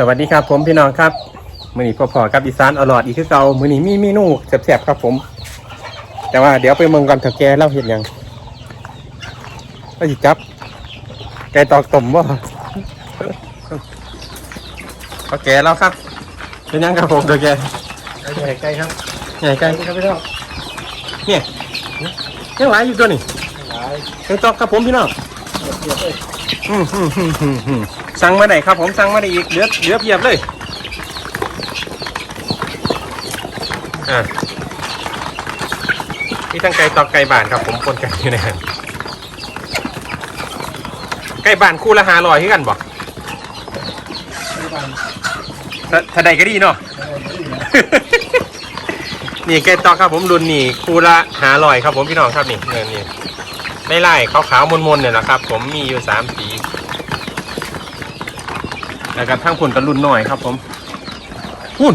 สวัสดีครับผมพี่น้องครับมือนี้พอๆกับอีสานอร่อยอีกคือเก่ามือนี้มีเมนูแซ่บๆครับผม แต่ว่าเดี๋ยวไปเมืองก่อนเถอะแกเล่าเห็นยังก็สิจับ ไก่ตอกต่มว่าพอแกแล้วครับเป็นยังครับผมเถอะแกใหญ่ไกลครับใหญ่ไก่ครับพี่น้องเนี่ยยังหลายอยู่ตัวนี่หลายไก่ตอกครับผมพี่น้อง สั่งมาไหนครับผมสั่งมาได้อีกเหลือเหลือเพียบเลยอ่านี่ทั้งไก่ตอกไก่บานครับผมปนกันอยู่ในนั้นไก่บานคู่ละหาลอยที่กันบอกถ้าถ้าใดก็ดีเนาะนี่ไก่ตอกครับผมรุ่นนี่คู่ละหาลอยครับผมพี่น้องครับนี่เงินนี่ ไม่ไล่ขาวขาวๆมนๆเนี่ยนะครับ ผมมีอยู่สามสีแล้วก็ทั้งผลกับรุ่นหน่อยครับ ผมหุ่น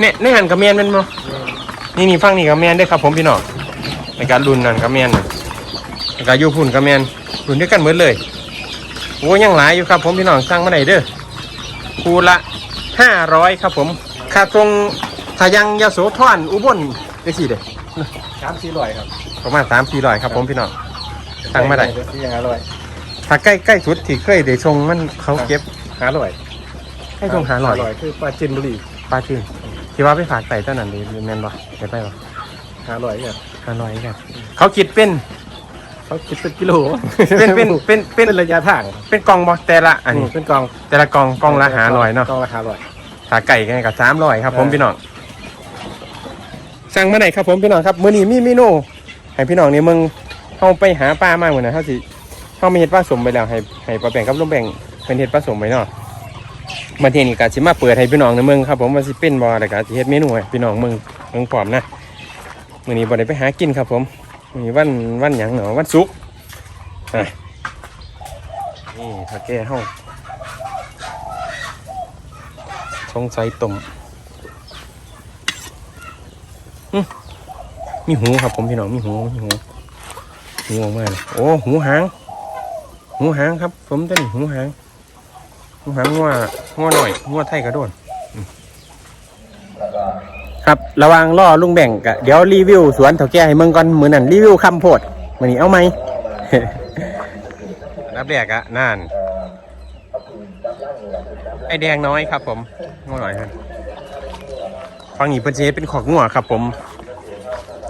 เนี่ยในหันกับแมนแมันมั้นี่นี่ฟังนี่กับแมนด้วยครับ ผมพี่น้องในการรุ่นนั่นกับแมนน่ะในการยูพุ่นกับแมนรุ่นด้วยกันเหมือนเลยโอ้ยังหลายอยู่ครับ ผมพี่น้องสั่งมาไหนเด้อคูละห้าร้อยครับ ผมค่าตรงทายังยาโสธรอุบลได้สี่เด้อสามสี่ร้อยครับประมาณสามสี่ร้อยครับ ผมพี่น้อง สั่งมาได้ ที่ยังอร่อยถ้าใกล้ใกล้สุดที่เคยได้ชงมันเขาเก็บหาอร่อยให้ชงหาหน่อยอร่อยคือปลาจินบุรีป้าชื่อที่ว่าไปฝากใส่เจ้านั่นดีแมนบ่ได้ไปบ่หาอร่อยเนี่ยห้าร้อยกันเขาคิดเป็น เขาคิดเป็นกิโลเป็นเป็นเป็นเป็นเป็นระยะทาง เป็นกล่องบ่แต่ละอันนี้เป็นกองแต่ละกล่องกล่องละหาร้อยเนาะกองละหาอร่อยถ้าไก่กันกับสามร้อยครับ ผมเออพี่น้องสั่งมาไหนครับผมพี่น้องครับมื้อนี้มีเมนูให้พี่น้องเนี่ยมึง เขาไปหาปลามาเหมือนนะถ้าสิเข้ามาเฮ็ดปลาสมไปแล้วให้ให้ปลาแบ่งกับลุงแบ่งเพิ่นเฮ็ดปลาสมไปเนาะมาเที่ยนี้ก็สิมาเปิดให้พี่น้องในเมืองครับผมว่าสิเป็นบ่แล้วก็สิเฮ็ดเมนูให้พี่น้องเมืองเมืองพร้อมนะมื้อนี้บ่ได้ไปหากินครับผมมีวันวันหยังเนาะวันศุกร์นี่ถ้าแก้เฮาสงสัยต้มอื้อมีหูครับผมพี่น้องมีหูมีหู หูออกมาโอ้หูหาง หูหางครับ ผมตัวนี้หูหาง หูหางงัวงัวหน่อยงัวไทยกระโดดครับระวังล่อลุงแบ่งกะเดี๋ยวรีวิวสวนเถาแก่ให้เมืองก่อนมือนั่นรีวิวคำโพดมือนี้เอาไหมรับแรกอะนั่นไอแดงน้อยครับ ผมงัวหน่อยครับฟังนี้เพิ่นเฮ็ดเป็นขอกงัวครับ ผม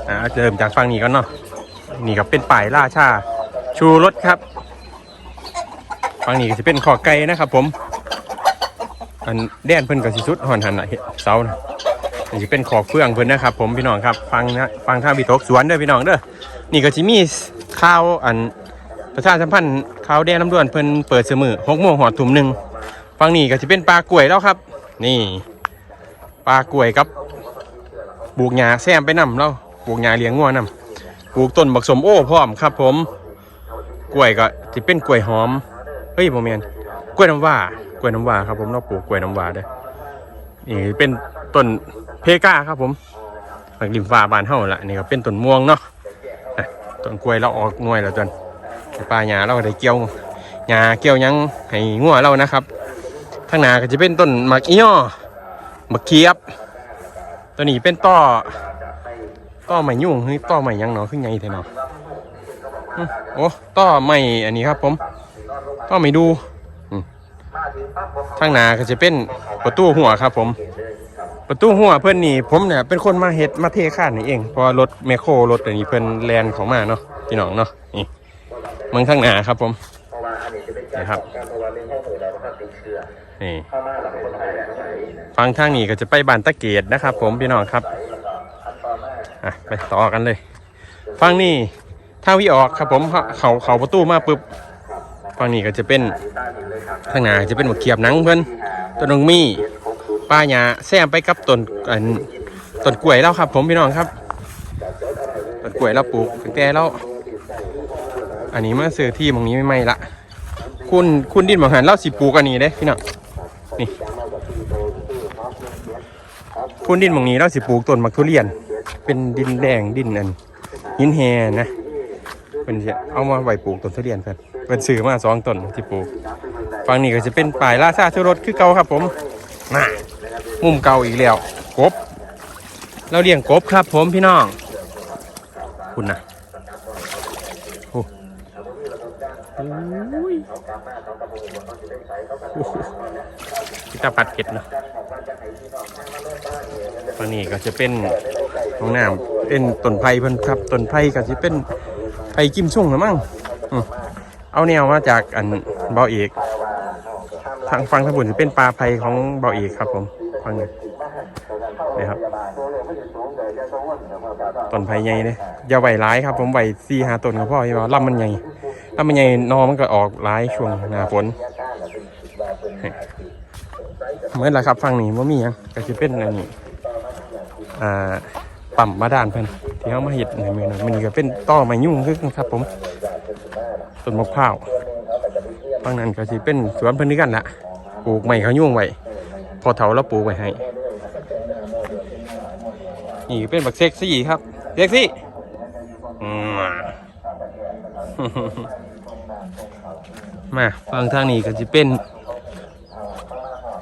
อ่าเริ่มจากฟังนี้ก่อนเนาะ นี่ก็เป็นป่ายล่าชา ชูรสครับฝั่งนี้ก็จะเป็นขอไก่นะครับ ผม อันแดนเพิ่นกับสิสุดหอนหันเสานะนี่จะเป็นขอกเฟื่องเพิ่นนะครับ ผมพี่น้องครับ ฟังนะฟังทางพี่ตกสวนเด้อพี่น้องเด้อนี่ก็สิมีข้าวอันประชาสัมพันธ์ข่าวแดนน้ำด้วนเพิ่นเปิดเสมอหกโมงหอดถุ่มหนึ่งฝั่งนี้ก็จะเป็นปลากล้วยแล้วครับ นี่ปลากล้วยกับปลูกหญ้าแซมไปนำแล้วปลูกหญ้าเลี้ยงงัวนำ ปลูกต้นบักสมโอ้พร้อมครับ ผม กล้วยก็จะเป็นกล้วยหอม เฮ้ยโมเมนกล้วยน้ำว้ากล้วยน้ำว้าครับ ผมเราปลูกกล้วยน้ำว้าเด้นี่เป็นต้นเพกาครับ ผมหลักริมฟ้าบานเฮาละนี่ก็เป็นต้นม่วงเนาะต้นกล้วยเราออกหน่วยแล้วจนปลาหญ้าเราได้เกี่ยวหญ้าเกี่ยวยังให้งัวเรานะครับทางหน้าก็จะเป็นต้นหมากอีย่อหมากเคียบ ตัวนี้เป็นต้อ ต้อไม้ยุ่งหรือต้อไม้หยังเนาะขึ้นไงแท้เนาะอืมโอ้ต่อไม่อันนี้ครับ ผมต่อไม่ดูอืมทางหน้าก็จะเป็นประตูหัวครับ ผม ประตูหัวเพื่อนนี่ผมเนี่ยเป็นคนมาเฮ็ดมาเทข้านนี่เองเพราะรถแมคโครรถอันนี้เพื่อนแลนเขามาเนาะพี่น้องเนาะนี่เมืองทางหน้าครับ ผมนี่ครับนี่ฟังทางนี้ก็จะไปบานตะเกียดนะครับ ผมพี่น้องครับ อะไปต่อกันเลยฟังนี่ทาวิออกครับผมเขาเขาเขาประตูมาปุ๊บฝั่งนี้ก็จะเป็นทางหน้าจะเป็นหมวกเขียบหนังเพิ่อนต้นนงมีป้าหญ้าแซมไปกับต้นต้นกล้วยแล้วครับ ผมพี่น้องครับต้นกล้วยเราปลูกตั้งแต่เราอันนี้มาซื้อที่หมองนี้ไม่ไม่ละคุณคุณดินบางหันเราสิปลูกอันนี้เด้พี่น้องนี่คุณดินหมองนี้เราสิปลูกต้นมักทุเรียน เป็นดินแดงดินอันหินแฮนะเป็นเอามาไว้ปลูกต้นทุเรียนเพิ่นเป็นซื้อมาสองต้นที่ปลูกฝั่งนี้ก็จะเป็นป่ายลาซาชุรสคือเก่าครับผมน่ะมุมเก่าอีกแล้วกบ เราเลี้ยงกบครับผมพี่น้อง คุณนะโอ้ อ้ยโอ้โหพิตาปัดเก็ดเนาะตัวนี้ก็จะเป็นห้องน้ำเป็นต้นไผ่เพิ่นครับต้นไผ่ก็จะเป็นไผ่จิ้มสุ่งนะมั้งเอาแนวมาจากอันเบาเอกทางฟังทางบุญจะเป็นปลาไผ่ของเบาเอกครับผมฟังนี่อยนี่ครับต้นไผ่ใหญ่เลยอย่าไหวร้ายครับ ผมไหวสี่หาต้นก็พอที่ว่าลำมันใหญ่ ลำมันใหญ่นอมันก็ออกร้ายช่วงหน้าฝนเหมือนละครับฟังนี้ว่ามียังก็จะเป็นอันนี้อ่าปั๊มมาดานเพิ่นที่เขามาเห็ดในเมืองนั้นมันก็เป็นต้อไม้ยุ่งคือกันครับ ผมต้นมะพร้าวฟังนั้นก็จะเป็นสวนเพิ่นนี่กันละปลูกไม้เขายุ่งไว้พอเถาแล้วปลูกไว้ให้นี่เป็นบักเซ็กซี่ครับเซ็กซี่อื มาฟังทางนี้ก็จะเป็น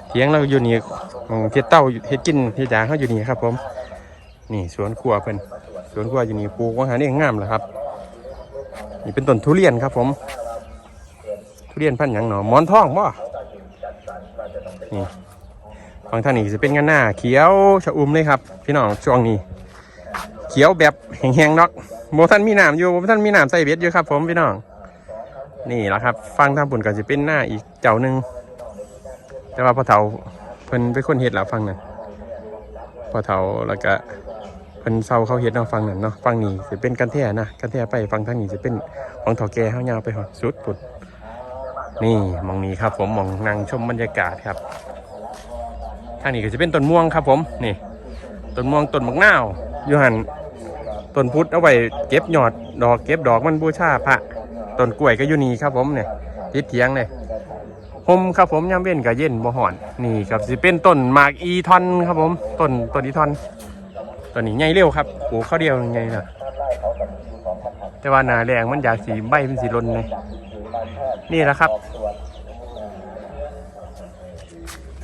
เถียงเราอยู่นี่ของเฮ็ดเต้าเฮ็ดกินเฮ็ดจางเขาอยู่นี่ครับ ผม นี่สวนครัวเพิ่นสวนครัวอยู่นี่ปลูกอาหารเองงามเหรอครับ นี่เป็นต้นทุเรียนครับ ผม ทุเรียนพันธุ์หยังหนอมอนทองบ่นี่ฝั่งทางนี้จะเป็นกันหน้าเขียวชะอุ่มเลยครับ พี่น้องช่วงนี้ เขียวแบบแห้งๆเนอกโมท่านมีน้ำอยู่โมท่านมีน้ำใส่เบ็ดอยู่ครับ ผมพี่น้อง นี่แหละครับ ฟังทางปุ่นก็จะเป็นหน้าอีกเจ้าหนึ่งแต่ว่าพอเถาเพิ่นเป็นคนเฮ็ดละฟังนั่นพอเถาแล้วก็เพิ่นเซาเขาเฮ็ดเนาะฟังนั่นเนาะฟังนี้จะเป็นกันแท้นะกันแท้ไปฟังทางนี้จะเป็นของเถาแก่เฮายาวไปหอดสุดปุ่นนี่มองนี้ครับผมมองนั่งชมบรรยากาศครับทางนี้ก็จะเป็นต้นม่วงครับผมนี่ต้นม่วงต้นมะนาวอยู่หันต้นพุทธเอาไว้เก็บหยอดดอกเก็บดอกมันบูชาพระ ต้นกล้วยก็อยู่นี่ครับผมเนี่ยติดเถียงเลยผมครับผมยามเว้นกับเย็นบ่หอนนี่ครับสิเป็นต้นหมากอีทอนครับผมต้นต้นอีทอนต้นนี้ใหญ่เร็วครับปลูกข้าวเดียวใหญ่นะแต่ว่าหนาแรงมันอยากสีใบเป็นสีลนเลยนี่แหละครับ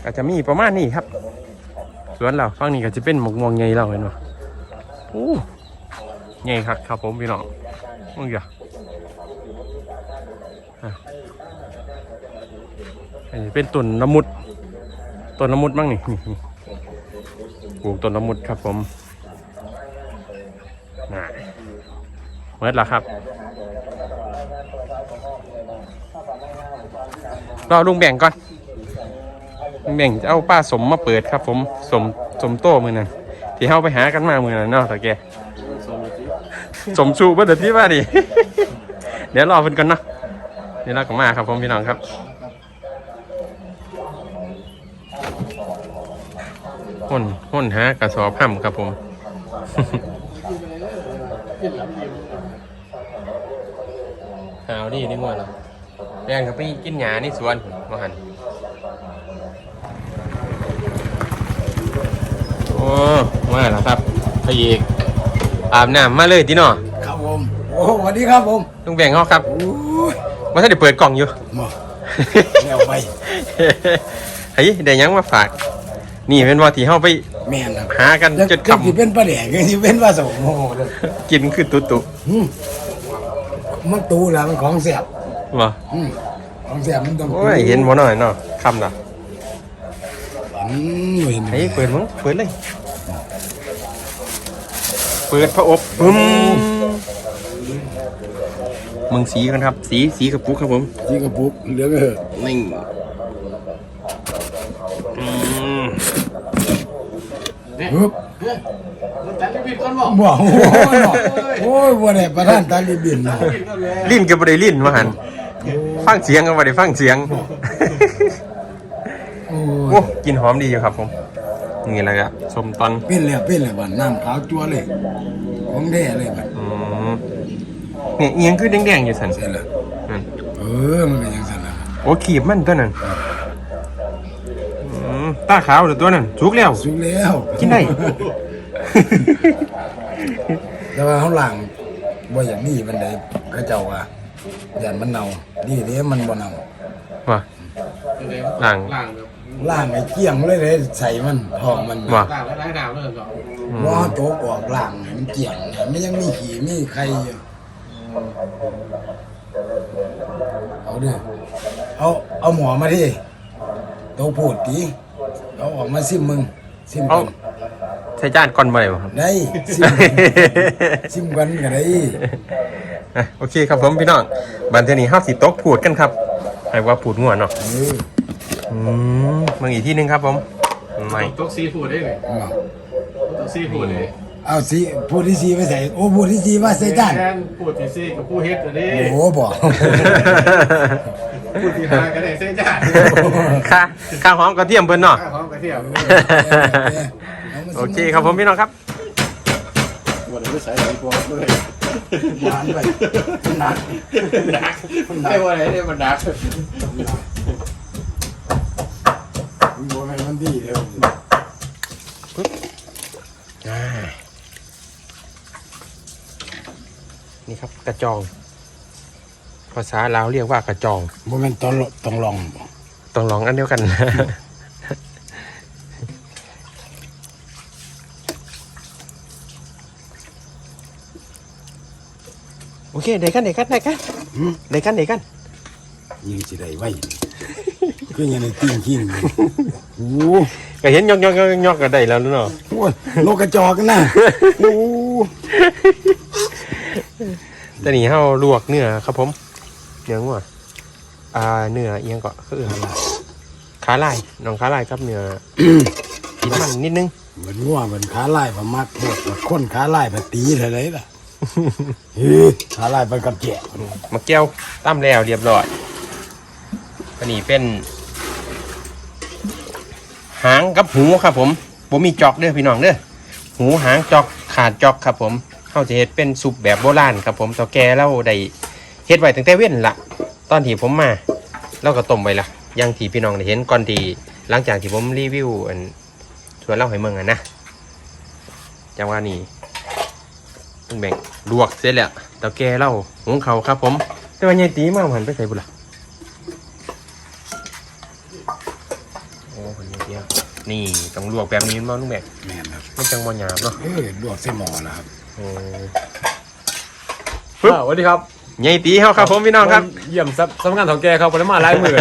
ก็จะมีประมาณนี้ครับสวนเราฝั่งนี้ก็จะเป็นหมกมวงใหญ่เราเห็นไหมโอ้ใหญ่ครับครับผมพี่น้องมึงอย่า อันนี้เป็นต้นละมุดต้นละมุดมั้งนี่ปลูกต้นละมุดครับผมน่ะเมื่อละครับรอลุงแบ่งก่อนแบ่งจะเอาป้าสมมาเปิดครับ ผมสมสมโต้มือนั้นที่เข้าไปหากันมามือนั้นเนาะตะแกสมชูเบอร์เดที่ว่าดิ ดี๋ยวรอเพิ่นกันเนาะเดี๋ยวเราก็มาครับผมพี่น้องครับหุ่นหุ่นหากระสอบห้ำครับผมหาวดีนี่มั่วเนาะแบ่งกับไปกินหญ้านี่สวนมาหันโอ้มาแล้วครับพระเอกอาบน้ำมาเลยทีเนาะ โอ้สวัสดีครับผมลุงแบ่งเขาครับโอ้ยมาถ้าได้เปิดกล่องอยู่ มาแนวไปเฮ้ยได้หยังมาฝาก นี่เป็นว่าที่เฮาไปแม่นครับหากันจะจนจะสิคำเป็นปลาแดกจะสิเป็นปลาสมโอ้โหเลยกินคือตุตุอืมมันตูแล้วมันของแสบบ่อืมของแสบมันต้องโอ้ยเห็นบ่หน่อยเนาะคำน่ะอืมเห็นเฮ้ยเปิดมึงเปิดเลย เปิดพระอบปึ้ม มึงสีกันครับ สีสีกระปุกครับผมที่กระปุกเหลืองเออนี่อืมปึ๊บบ่โอ้ยเนาะโอ้ยบ่ได้ประธานตาลิบินเนาะลิ้นก็บ่ได้ลิ้นมาหันฟังเสียงก็บ่ได้ฟังเสียงโอ้โอ้ยกินหอมดีอยู่ครับผมนี่อะไรอะส้มตอนเป็นแล้วเป็นแล้วบัดน้ำขาวจั่วเลยของแท้เลยบัดอืม เนี่ยเอียงคือแดงๆอยู่สันเสร็จแล้วนั่นเออมันเป็นจังซั่นล่ะโอ้ขีบมันตัวนั้นอืมตาขาวหรือตัวนั้นสุกแล้วสุกแล้วกินได้ แต่ว่าเขาล้างบ่อย่างนี้มันได้เขาเจ้าว่าย่านมันเน่าดีเด้มันบ่เน่าว่ะ ล่าง ล่างแบบล่างไอ้เกี้ยงเลยเลยใส่มันทองมันว่าต่างไร้หนาวเลยเหรอล้อโจกออกล่างให้มันเกี่ยงเนี่ยมันยังมีขี่มีใครอยู่ เอาดิเอาเอาหมอมาดิโตพูดดีเอาออกมาซิมมึงซิมเอากันใช้จานก่อนบ่ได้บ่ครับ ได้ซิมซิมกันก็ได้อะโอเคครับผมพี่น้องบันเทอนี้ห้าสิโต๊ะพูดกันครับให้ว่าพูดง่วนเนาะเอออืมมึงอีกที่หนึงครับผมไม่ตกซีฟูดได้เลยเอาตกซีฟูดเลย เอาสิพูดที่ซีไปใส่โอ้พูดที่ซีมาใส่จานแทนพูดที่ซีกับผู้เฮ็ดอันนี้โอ้โหบอกพูดที่หากันได้เส้นจ้าค่าค่าหอมกระเทียมเพิ่นเนาะ ข้าวหอมกระเทียมโอเคครับผมพี่น้องครับหมดเลยใส่ใส่พวงด้วยหวานไปหนักดักไม่ว่าอะไรเนี่ยมันดักบัวแม่นมันดีเร็ว อ่า นี่ครับกระจอง ภาษาลาวเรียกว่ากระจองบัวแม่นต้องลต้องลองบ่ต้องลองอันเดียวกัน โอเคเด็กกันเด็กกันเด็กกันเด็กกันเด็กกัน ยิงสิได้ไว้ คือยังในติ้งขิงอยู่โอ้โหก็เห็นยอกยอกยอกยอกก็ได้แล้วเนาะ โอ้ยโลกกระจอกกันนะโอ้โห แต่นี่เฮาลวกเนื้อครับผม เนื้องัวอ่าเนื้อเอียงก็คืออะไรขาลายน้องขาลายครับเนื้อติดมันนิดนึงเหมือนงัวเหมือนขาลายพมักโคตรแบบคนขาลายพตีเท่าไรล่ะเฮ้ยขาลายไปกับแกะมาเกี้ยวตั้มแล้วเรียบร้อยอันนี้เป็น หางกับหูครับผมผมมีจอกเด้อพี่น้องเด้อหูหางจอกขาดจอกครับผม เขาจะเฮ็ดเป็นซุปแบบโบราณครับผมต่อแกเล่าได้เฮ็ดไว้ตั้งแต่เว้นละตอนที่ผมมาเราก็ต้มไว้ละอยังที่พี่น้องได้เห็นก่อนที่หลังจากที่ผมรีวิวอันชวนเล่าให้เมืองอะนะจังว่านี่ต้องแบ่งลวกเสร็จแล้วต่อแกเล่าหุงเขาวครับผมแต่ว่าใหญ่ตีมากหันไปใส่บุหรี่โอ้คนนี้เดียวนี่ต้องลวกแบบนี้มั้งลุงแบกแม่นครับมันจังบ่หยาบเนาะเออลวกใส่หม้อแล้วครับ โอ้อ่าสวัสดีครับใหญ่ตีเขาครับผมพี่น้องครับ เยี่ยมซับสำนักงานของแกครับวันนี้มาไล่มือ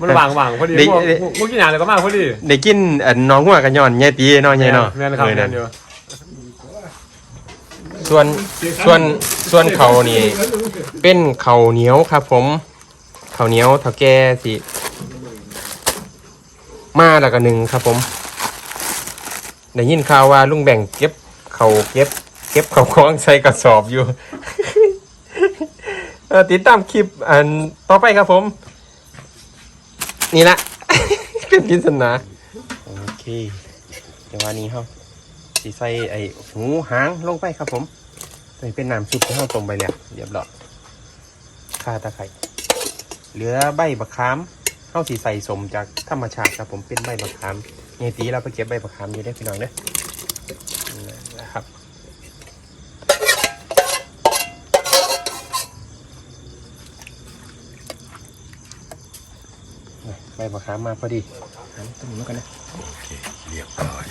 มันว่างว่างพอดีได้พวกพวกกินอย่างเลยก็มาพอดีได้กินอันน้องหัวกันย้อนใหญ่ตีเนาะใหญ่เนาะแม่นครับเออแม่นั่นนอยู่ส่วนส่วนส่วนเขานี่เป็นเขาวเหนียวครับ ผมเขาวเหนียวเท่าแก่สิมาแล้วก็หนึ่งครับผมได้ยินข่าวว่าลุงแบ่งเก็บ เขาเก็บ เก็บเขาวของใส่กระสอบอยู่ ติดตามคลิปอันต่อไปครับผม นี่ละเป็นปริศนาโอเคเดี๋ยววันนี้ครับสีใส่ไอ้หูหางลงไปครับผมนี่เป็นน้ำซุปที่เราต้มไปแล้วเรียบร้อยข่าตะไคร้เหลือใบบักขามเข้าสีใส่สมจากธรรมชาติครับผมเป็นใบบักขามเงยตีเราไปเก็บใบบักขามอยู่ได้พี่น้องเด้อนะครับ ใบ มะขามมาพอดีหันตรงนี้กันนะเรียบร้อย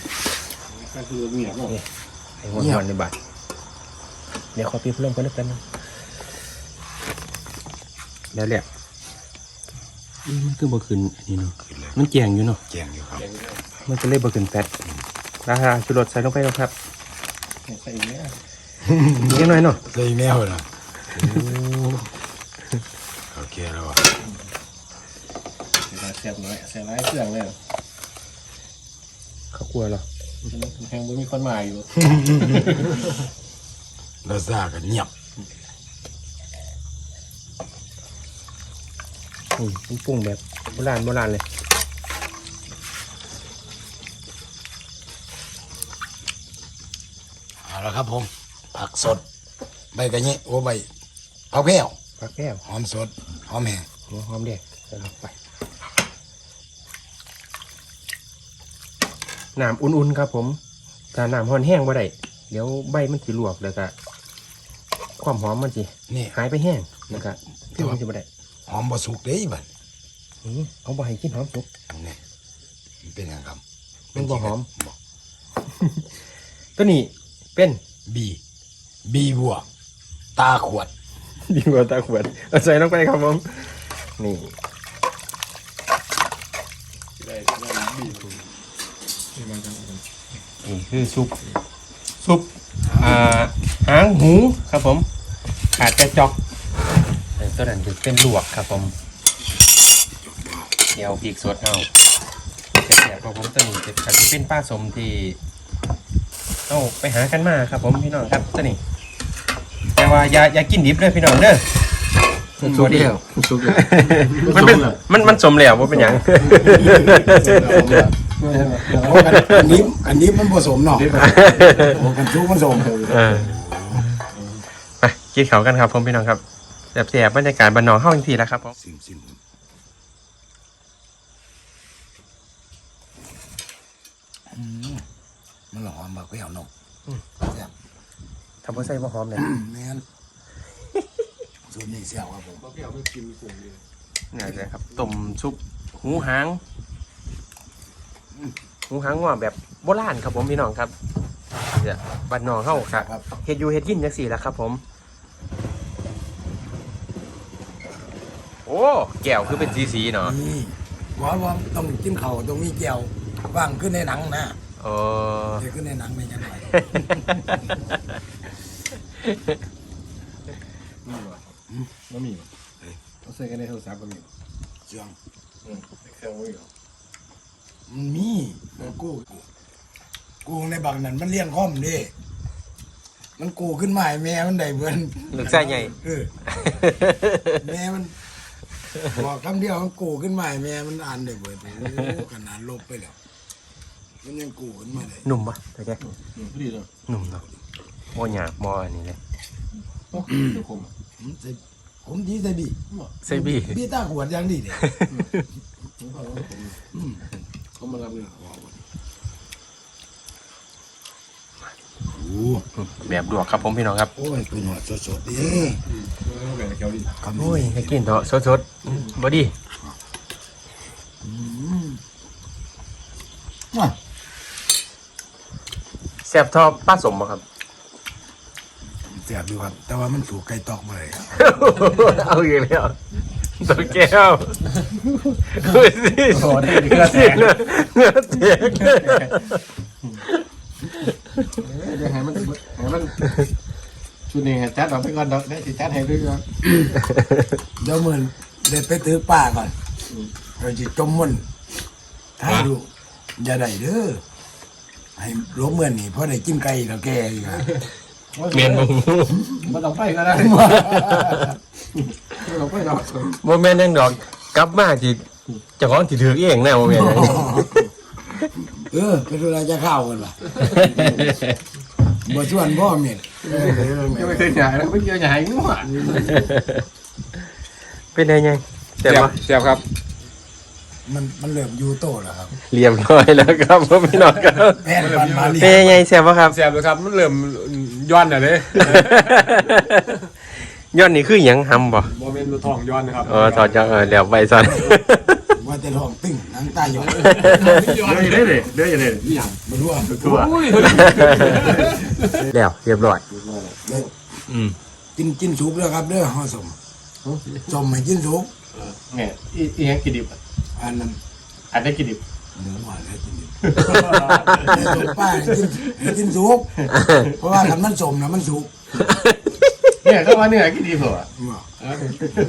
ก็คือเมียบอกไอ้หัวหอนในบาทเดี๋ยวขอปีพัดลมกันนิดนึงเดี๋ยวแหละอืมมันคือบ่ขึ้นอันนี้เนาะขึ้นเลยมันแจงอยู่เนาะแจงอยู่ครับ มันก็เลยบ่ขึ้นแปดราคาชุดรถใส่ลงไปแล้วครับใส่เนี้ยนิดหน่อยเนาะใส่แมวล่ะโอเคแล้วอะ ใส่หน่อยใส่ร้ายเครื่องเลยเขากลัวเหรอแหงบุมีคนมาอยู่แล้วซากันเงียบอืมมันปรุงแบบโบราณโบราณเลยเอาละครับผม ผักสด ใบกระเนี้โอ้ใบผักแพรวพักแก้วหอมสด หอมแห้งหัวหอมแดงใส่ลงไป น้ำอุ่นๆครับผมถ้าน้ำห้อนแห้งบ่ได้เดี๋ยวใบมันสิลวกแล้วก็ความหอมมันสินี่หายไปแห้งแล้วก็ที่มันสิบ่ได้หอมบะสุกเด้บัดนี่เขาบอกให้กินหอมสุกนี่มันเป็นยังครับมันบ่หอมบอกตัวนี้เป็นบีบีบวกตาขวดดีกว่าตาขวดเอาใส่ลงไปครับผมนี่ นี่คือซุปซุปอ่าหางหมูครับผมขาดแต่จอกแต่ตัวนั้นจะเป็นลวกครับผม เดี๋ยวพริกสดเอาแต่แสบของผมตัวนี้จะจะเป็นป้าสมที่เอาไปหากันมาครับผมพี่น้องครับตัวนี้ แต่ว่าอย่าอย่ากินดิบเลยพี่น้องเด้อสุกแล้วสุกแล้วมันเป็นมันมันสมแล้วว่าเป็นหยัง อันนี้อันนี้มันผสมเนาะโอ้กันชุกมันผสมเออไปกินเขาวกันครับผมพี่น้องครับแบบแสบบรรยากาศบ้านนอกเข้าอีกทีแล้วครับผมซิมซิมอืมมันหอมบักเปรี้ยวเนกแซ่บทำเพื่อใส่ว่าหอมเนี่ยแม่นสูตรนี้เสียวครับผม เนี่ยเลยครับต้มซุปหูหาง หูหางงัวแบบโบราณครับผมพี่น้องครับเนี่ยบ้านนอกเข้าครับครับ เฮ็ดอยูเฮ็ดกินจังสี่แหล้วครับ ผม โอ้แก้วคือเป็นสีสีๆเนาะนี่ว่าว่าต้องกินเข่าวตรงนี้เจียวว่างขึ้นในหนังนะเออ เดี๋ยวขึ้นในหนังไม่ยังไงบะหมี่เอาใส่กันในโทรศัพท์บะหมี่เชียงเครื่องมือ มันมีกูกูในบักนั้นมันเลี้ยงข้อมดิมันกูขึ้นมาให้แม่มันได้เบิ่นลูกไส้ใหญ่ เออแม่มันบอกคำเดียวมันกูขึ้นมาให้แม่มันอ่านได้เบิ่นโอ้ขนาดลบไปแล้วมันยังกูขึ้นมาเลยหนุ่มปะแต่แกพอดีเลยหนุ่มเนาะโมหยาบโมอันนี้เลยโอ้คือคมผมใส่ผมดีใส่บีใส่บี้บีตาขวดอย่างดีเด้ เขามารับเลยโอ้แบบลวกครับผมพี่น้องครับโอ้ยเป็นหัวสดๆดิแบ่งเขียวดิคำโอ้ยให้กินเถอะสดๆบอดี้อะแซ่บทอป้าสมบ่ครับเสียบอยู่ครับ แต่ว่ามันถูกไก่ตอกมาเลยครับเอาอีกแล้ว ตัวแก้วดูสิโอ้ได้เนื้อแตก เนื้อแตกเดี๋ยวให้มันให้มันชุดนี้ให้จัดเอาไปก่อนดอกได้สิจัดให้ด้วยก่อนเดี๋ยวมือนเด็ดไปตื้อป้าก่อนเราจะจมมันถ่ายดูอย่าได้เด้อให้หลวงเมื่อนนี่เพราะได้กินไก่แล้วแกอีกอะ เมียนบ่มันต้องไปก็ได้เราไปดอกบ่แม่นยังดอก กลับมาที่เจ้าของที่ถือเองแน่บ่แม่นเออไปดูแลจะข้าวกันล่ะบ่ชวนพ่อเมียนเออเออยังไม่เคยหายแล้วไม่เกี่ยวหายงัวเป็นไงไงแซ่บบ่เสียบครับ มันมันเริ่มอยู่โตแล้วครับเรียบร้อยแล้วครับผมพี่น้องครับแพทย์ปันมาเรียเป็นไงแซ่บบ่ครับเสียบเลยครับ มันเริ่ม ย้อนอะเลยย้อนนี่คือหยังหำบ่โมเมนต์ทองย้อนนะครับเออถอดจังเออแล้วไปซอนว่าแต่ท้องตึงหนังตาหยอดย้อนอยู่ได้เลยเด้ออยู่เลยนี่ยังบ่รู้ว่าทั่วแล้วเรียบร้อยเด้ออืมกินกินสุกเด้อครับเด้อห่อสมสมให้กินสุกเนี่ยอีอียังกินดิบอันนั้นอันได้กินดิบ หมูหวานแล้วกินดิแต่สมป้าให้กินให้กินสุก เพราะว่าคันมันสมนะมันสุกเนี่ยก็ว่าเนี่ยกินดิบเหรอ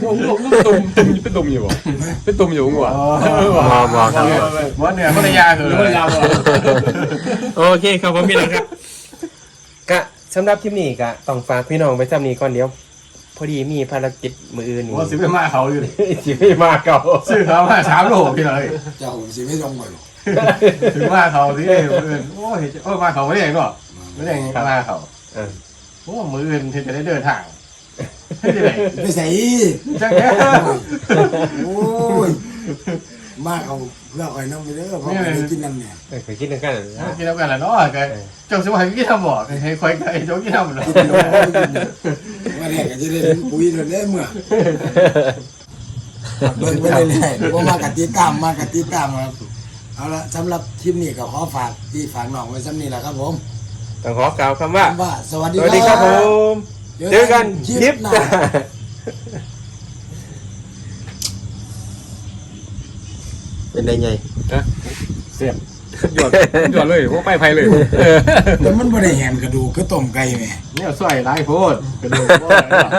ตุ่มตุ่มตุ่มตุ่มเป็นตุ่มอยู่บ่เป็นตุ่มอยู่หัวบ่บ่ครับว่าเนี่ยภรรยาคือภรรยาบ่โอเคครับผมพี่น้องครับกะสำหรับคลิปนี้กะต้องฝากพี่น้องไปจำนี้ก่อนเดียว พอดีมีภารกิจมืออื่นนี่ว่าสิไปมาเขาอยู่สิไม่มาเก่าซื้อเขามาสามโลพี่เลยเจ้าผมสิไม่ต้องก่อนหรอกถึงมาเขาที่โอ้ยโอ้ยมาเขาไม่ได้ยังก็ไม่ได้ยังมาเขาเออโอ้มืออื่นที่จะได้เดินทางให้ได้ไหนไปใส่จังแก่โอ้ยมาเอาเพื่อคอยน้ำไปเด้อเพราะไม่ได้กินน้ำเนี่ยเออเคยคิดถึงกันเหรอกินแล้วกันแหละเนาะแกเจ้าสิว่าให้กินทำบ่ให้คอยไก่เจ้ากินทำเนาะกินโลว่า แรกก็จะได้ปุ๋ยโดนได้เมื่อเบิ่งไปเรื่อยๆว่ามากติดตามมากติดตามครับเอาละสำหรับคลิปนี้ก็ขอฝากพี่ฝากน้องไว้ซ้ำนี้แหละครับผมต้องขอกล่าวคำว่า ว่าสวัสดีสวัสดีครับผม เจอกันคลิปหน้าเป็นได้ไงเสียบ หยอดหยอดเลยว่าไปไผเลยแต่มันไม่ได้แหนกระดูกคือต้มไก่แหม่เนี่ยสวยหลายโพดกระดูกบ่ได้หรอก